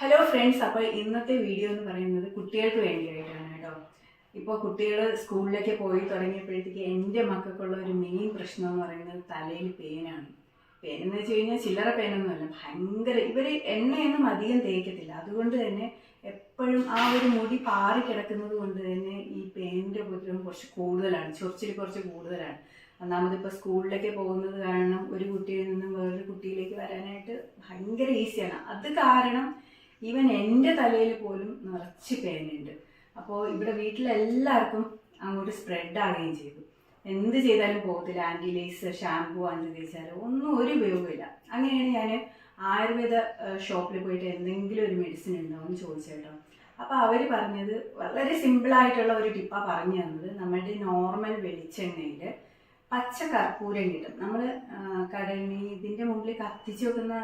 Hello friends അപ്പോൾ ഇന്നത്തെ video എന്ന് പറയുന്നത് കുട്ടികൾക്ക് വേണ്ടിയായിട്ടാണ് കേട്ടോ. ഇപ്പോൾ കുട്ടികൾ സ്കൂളിലേക്ക് പോയി തുടങ്ങിയപ്പോഴത്തേക്ക് എന്റെ മക്കൾക്കുള്ള ഒരു മെയിൻ പ്രശ്നം എന്ന് പറയുന്നത് തലയിൽ പേനാണ് പേൻ എന്ന് വെച്ച് കഴിഞ്ഞാൽ ചില്ലറ പേനൊന്നുമല്ല ഭയങ്കര ഇവർ എണ്ണയൊന്നും അധികം തേക്കത്തില്ല. അതുകൊണ്ട് തന്നെ എപ്പോഴും ആ ഒരു മുടി പാറി കിടക്കുന്നത് കൊണ്ട് തന്നെ ഈ പേനിന്റെ ഉപദ്രവം കുറച്ച് കൂടുതലാണ്. ചൊറിച്ചിൽ കുറച്ച് കൂടുതലാണ്. ഒന്നാമത് ഇപ്പോൾ സ്കൂളിലേക്ക് പോകുന്നത് കാരണം ഒരു കുട്ടിയിൽ നിന്നും വേറൊരു കുട്ടിയിലേക്ക് വരാനായിട്ട് ഭയങ്കര ഈസിയാണ് അത് കാരണം ഈവൻ എന്റെ തലയിൽ പോലും നിറച്ച് പേനുണ്ട് അപ്പോൾ ഇവിടെ വീട്ടിലെല്ലാവർക്കും അങ്ങോട്ട് സ്പ്രെഡ് ആവുകയും ചെയ്തു. എന്ത് ചെയ്താലും പോകത്തില്ല. ആന്റി ഷാംപൂ അഞ്ച് തേച്ചാലും ഒന്നും ഒരു ഉപയോഗമില്ല അങ്ങനെയാണ് ഞാൻ ആയുർവേദ ഷോപ്പിൽ പോയിട്ട് എന്തെങ്കിലും ഒരു മെഡിസിൻ ഉണ്ടോ എന്ന് ചോദിച്ചേട്ടോ അപ്പോൾ അവർ പറഞ്ഞത് വളരെ സിമ്പിളായിട്ടുള്ള ഒരു ടിപ്പാണ് പറഞ്ഞു തന്നത്. നമ്മുടെ നോർമൽ വെളിച്ചെണ്ണയിൽ പച്ച കർപ്പൂരം കിട്ടും നമ്മൾ കടലിന് ഇതിന്റെ മുമ്പിൽ കത്തിച്ച് വെക്കുന്ന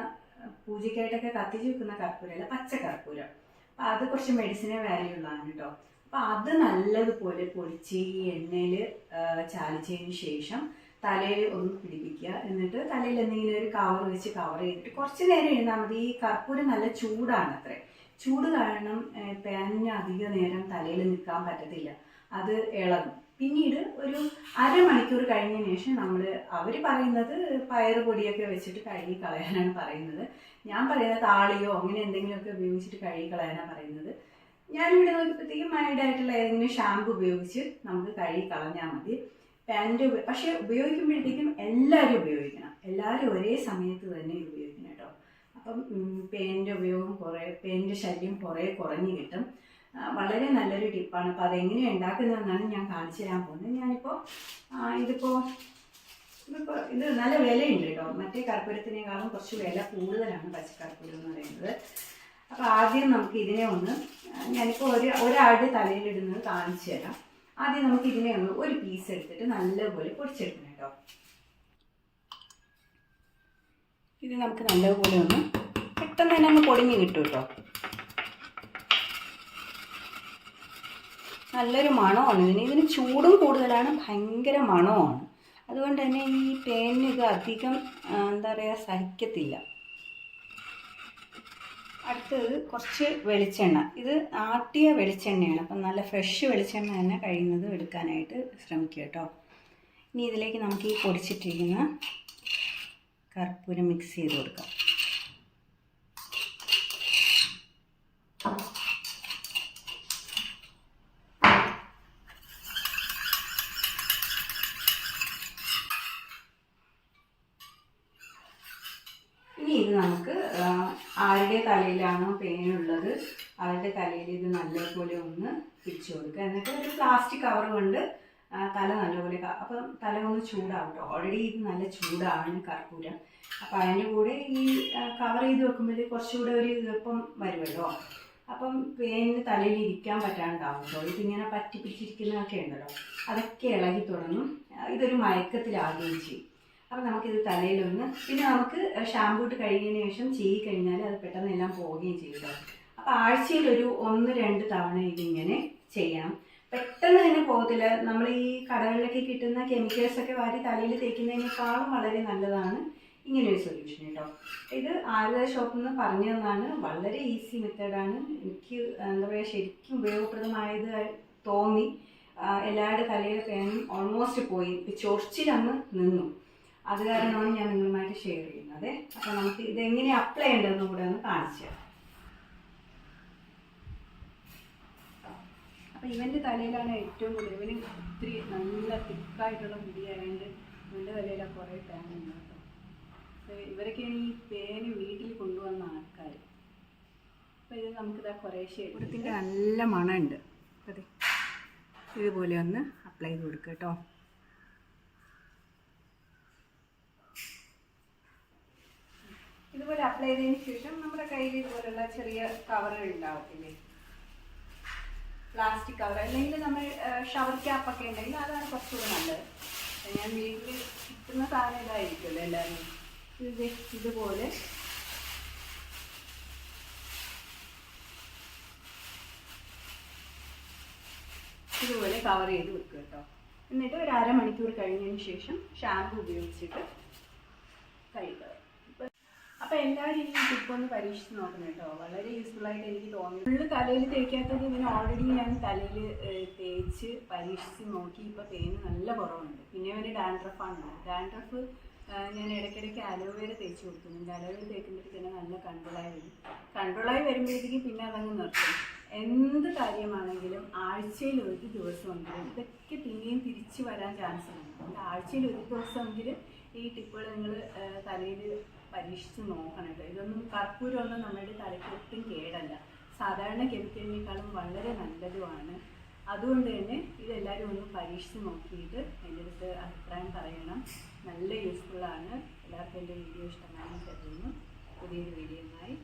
പൂജയ്ക്കായിട്ടൊക്കെ കത്തിച്ച് വെക്കുന്ന കർപ്പൂരമല്ല പച്ച കർപ്പൂരം. അപ്പം അത് കുറച്ച് മെഡിസിനെ വാല്യൂ ഉള്ളതാണ് കേട്ടോ അപ്പം അത് നല്ലതുപോലെ പൊടിച്ച് ഈ എണ്ണയിൽ ചാലിച്ചതിന് ശേഷം തലയിൽ ഒന്ന് പിടിപ്പിക്കുക. എന്നിട്ട് തലയിൽ എന്തെങ്കിലും ഒരു കവർ വെച്ച് കവർ ചെയ്തിട്ട് കുറച്ച് നേരം ഇരുന്നാൽ മതി. ഈ കർപ്പൂരം നല്ല ചൂടാണ് അത്രേ. ചൂട് കാരണം പാനിന് അധിക നേരം തലയിൽ നിൽക്കാൻ പറ്റത്തില്ല. അത് ഇളകും. പിന്നീട് ഒരു അരമണിക്കൂർ കഴിഞ്ഞതിന് ശേഷം നമ്മൾ അവർ പറയുന്നത് പയറ് പൊടിയൊക്കെ വെച്ചിട്ട് കഴുകി കളയാനാണ് പറയുന്നത്. ഞാൻ പറയുന്നത് താളിയോ അങ്ങനെ എന്തെങ്കിലുമൊക്കെ ഉപയോഗിച്ചിട്ട് കഴുകി കളയാനാണ് പറയുന്നത്. ഞാനിവിടെ നോക്കിയപ്പോഴത്തേക്കും മൈൽഡായിട്ടുള്ള ഏതെങ്കിലും ഷാമ്പു ഉപയോഗിച്ച് നമുക്ക് കഴുകി കളഞ്ഞാൽ മതി പാന്റ് പക്ഷേ ഉപയോഗിക്കുമ്പോഴത്തേക്കും എല്ലാവരും ഉപയോഗിക്കണം. എല്ലാവരും ഒരേ സമയത്ത് തന്നെ ഉപയോഗിക്കണം കേട്ടോ. അപ്പം പേന്റെ ഉപയോഗം കുറേ പേന്റെ ശല്യം കുറേ കുറഞ്ഞു കിട്ടും. വളരെ നല്ലൊരു ടിപ്പാണ്. അപ്പോൾ അതെങ്ങനെയാണ് ഉണ്ടാക്കുന്നതെന്നാണ് ഞാൻ കാണിച്ചു തരാൻ പോകുന്നത്. ഞാനിപ്പോൾ ഇതിപ്പോൾ ഇതിപ്പോൾ ഇത് നല്ല വിലയുണ്ട് കേട്ടോ. മറ്റേ കർപ്പൂരത്തിനേക്കാളും കുറച്ച് വില കൂടുതലാണ് പച്ചക്കർപ്പൂരം എന്ന് പറയുന്നത്. അപ്പോൾ ആദ്യം നമുക്ക് ഇതിനെ ഒന്ന് ഞാനിപ്പോൾ ഒരു ഒരാളുടെ തലയിലിടുന്നത് കാണിച്ചു തരാം. ആദ്യം നമുക്ക് ഇതിനെ ഒന്ന് ഒരു പീസ് എടുത്തിട്ട് നല്ലപോലെ പൊടിച്ചെടുക്കണം കേട്ടോ. ഇത് നമുക്ക് നല്ലപോലെ ഒന്ന് പെട്ടെന്ന് തന്നെ ഒന്ന് പൊടിഞ്ഞ് കിട്ടും കേട്ടോ. നല്ലൊരു മണമാണ്. ഇതിന് ഇതിന് ചൂടും കൂടുതലാണ് ഭയങ്കര മണമാണ്. അതുകൊണ്ട് തന്നെ ഈ ഇത് അധികം എന്താ പറയുക സഹിക്കത്തില്ല. അടുത്തത് കുറച്ച് വെളിച്ചെണ്ണ. ഇത് ആട്ടിയ വെളിച്ചെണ്ണയാണ്. അപ്പം നല്ല ഫ്രഷ് വെളിച്ചെണ്ണ തന്നെ കഴിയുന്നത് എടുക്കാനായിട്ട് ശ്രമിക്കുക കേട്ടോ. ഇനി ഇതിലേക്ക് നമുക്ക് ഈ പൊടിച്ചിട്ടിരിക്കുന്ന കർപ്പൂരം മിക്സ് ചെയ്ത് കൊടുക്കാം. ഇനി ഇത് നമുക്ക് ആരുടെ തലയിലാണോ ഉള്ളത്? അവരുടെ തലയിൽ ഇത് നല്ലപോലെ ഒന്ന് പിടിച്ചു കൊടുക്കുക. എന്നിട്ട് ഒരു പ്ലാസ്റ്റിക് കവർ കൊണ്ട് തല നല്ലപോലെ അപ്പം തല ഒന്ന് ചൂടാവും ഓൾറെഡി ഇത് നല്ല ചൂടാണ് കർപ്പൂരം. അപ്പം അതിന്റെ കൂടെ ഈ കവർ ചെയ്ത് വെക്കുമ്പോൾ കുറച്ചുകൂടെ ഒരു ഈർപ്പം വരുമല്ലോ. അപ്പം പേനിന് തലയിൽ ഇരിക്കാൻ പറ്റാണ്ടാവും ഇതിങ്ങനെ പറ്റി പിടിച്ചിരിക്കുന്നതൊക്കെ ഉണ്ടല്ലോ. അതൊക്കെ ഇളകി തുടങ്ങും. ഇതൊരു മയക്കത്തിലാകുകയും ചെയ്യും. അപ്പം നമുക്കിത് തലയിലൊന്ന് പിന്നെ നമുക്ക് ഷാമ്പൂ ഇട്ട് കഴിഞ്ഞതിന് ശേഷം ചെയ്യി കഴിഞ്ഞാൽ അത് പെട്ടെന്ന് എല്ലാം പോവുകയും ചെയ്യും കേട്ടോ അപ്പം ആഴ്ചയിൽ ഒരു ഒന്ന് രണ്ട് തവണ ഇതിങ്ങനെ ചെയ്യണം. പെട്ടെന്ന് തന്നെ പോകത്തില്ല. നമ്മൾ ഈ കടകളിലൊക്കെ കിട്ടുന്ന കെമിക്കൽസ് ഒക്കെ വാരി തലയിൽ തേക്കുന്നതിനേക്കാളും വളരെ നല്ലതാണ് ഇങ്ങനെ ഒരു സൊല്യൂഷൻ കേട്ടോ ഇത് ആയുർവേദ ഷോപ്പിൽ നിന്ന് പറഞ്ഞു തന്നാണ്. വളരെ ഈസി മെത്തേഡാണ് എനിക്ക് എന്താ പറയുക ശരിക്കും ഉപയോഗപ്രദമായത് തോന്നി. എല്ലാവരുടെ തലയിലെ പേനും ഓൾമോസ്റ്റ് പോയി. ചൊറിച്ചിലങ്ങ് നിന്നു. അത് കാരണമാണ് ഞാൻ നിങ്ങളുമായിട്ട് ഷെയർ ചെയ്യുന്നത്. അപ്പോൾ നമുക്ക് ഇത് എങ്ങനെ അപ്ലൈ ചെയ്യേണ്ടതെന്ന് കൂടെ ഒന്ന് കാണിച്ചു തരാം. ഇവന്റെ തലയിലാണ് ഏറ്റവും കൂടുതൽ ഇവന് ഒത്തിരി നല്ല തിക്കായിട്ടുള്ള മുടിയായതുകൊണ്ട് ഇവന്റെ തലയിലാണ് കുറേ പേനുണ്ട് കേട്ടോ ഇവരൊക്കെ ഈ പേന് വീട്ടിൽ കൊണ്ടുവന്ന ആൾക്കാർ അപ്പോൾ ഇത് നമുക്ക് നമുക്കിതാ കുറേശ്ശെ ഇവിടുത്തെ നല്ല മണമുണ്ട്. അതെ ഇതുപോലെ ഒന്ന് അപ്ലൈ ചെയ്ത് കൊടുക്കുക കേട്ടോ. ഇതുപോലെ അപ്ലൈ ചെയ്തതിന് ശേഷം നമ്മുടെ കയ്യിൽ ഇതുപോലുള്ള ചെറിയ കവറുകൾ ഉണ്ടാവത്തില്ലേ? പ്ലാസ്റ്റിക് കവർ അല്ലെങ്കിൽ നമ്മൾ ഷവർ ക്യാപ്പ് ഒക്കെ ഉണ്ടെങ്കിൽ അതാണ് കുറച്ചുകൂടെ നല്ലത്. ഞാൻ വീട്ടിൽ കിട്ടുന്ന സാധനം ഇതായിരിക്കുമല്ലോ എല്ലാവരും. ഇത് ഇതുപോലെ. ഇതുപോലെ കവർ ചെയ്ത് വെക്കുക കേട്ടോ. എന്നിട്ട് ഒരു അരമണിക്കൂർ കഴിഞ്ഞതിന് ശേഷം ഷാമ്പു ഉപയോഗിച്ചിട്ട് കഴുകുക. അപ്പം എല്ലാവരും ഈ ടിപ്പ് ഒന്ന് പരീക്ഷിച്ച് നോക്കണം കേട്ടോ. വളരെ യൂസ്ഫുൾ ആയിട്ട് എനിക്ക് തോന്നി. ഫുള്ള് തലയിൽ തേക്കാത്തത് ഇവന് ഓൾറെഡി ഞാൻ തലയിൽ തേച്ച് പരീക്ഷിച്ച് നോക്കി. ഇപ്പൊ തേന് നല്ല കുറവുണ്ട്. പിന്നെ ഒരു ഡാൻഡ്രഫ് ആണ്. ഡാൻഡ്രഫ് ഞാൻ ഇടയ്ക്കിടയ്ക്ക് അലോവേര തേച്ച് കൊടുക്കുന്നുണ്ട്. അലോവേര തേക്കുമ്പോഴത്തേക്ക് തന്നെ നല്ല കൺട്രോളായി വരും. കൺട്രോളായി വരുമ്പോഴത്തേക്ക് പിന്നെ അതങ്ങ് നിർത്തും. എന്ത് കാര്യമാണെങ്കിലും ആഴ്ചയിൽ ഒരു ദിവസമെങ്കിലും ഇതൊക്കെ പിന്നെയും തിരിച്ചു വരാൻ ചാൻസ് ഉണ്ട്. ആഴ്ചയിൽ ഒരു ദിവസമെങ്കിലും ഈ ടിപ്പുകൾ നിങ്ങൾ തലയിൽ പരീക്ഷിച്ച് നോക്കണം കേട്ടോ ഇതൊന്നും കർപ്പൂരമൊന്നും നമ്മുടെ തലയ്ക്ക് ഒട്ടും കേടല്ല. സാധാരണ കെമിക്കലിനേക്കാളും വളരെ നല്ലതുമാണ്. അതുകൊണ്ട് തന്നെ ഇതെല്ലാവരും ഒന്ന് പരീക്ഷിച്ച് നോക്കിയിട്ട് എന്റെ അടുത്ത് അഭിപ്രായം പറയണം. നല്ല യൂസ്ഫുള്ളാണ് എല്ലാവർക്കും എന്റെ വീഡിയോ ഇഷ്ടമായി കരുതുന്നു. പുതിയൊരു വീഡിയോയുമായി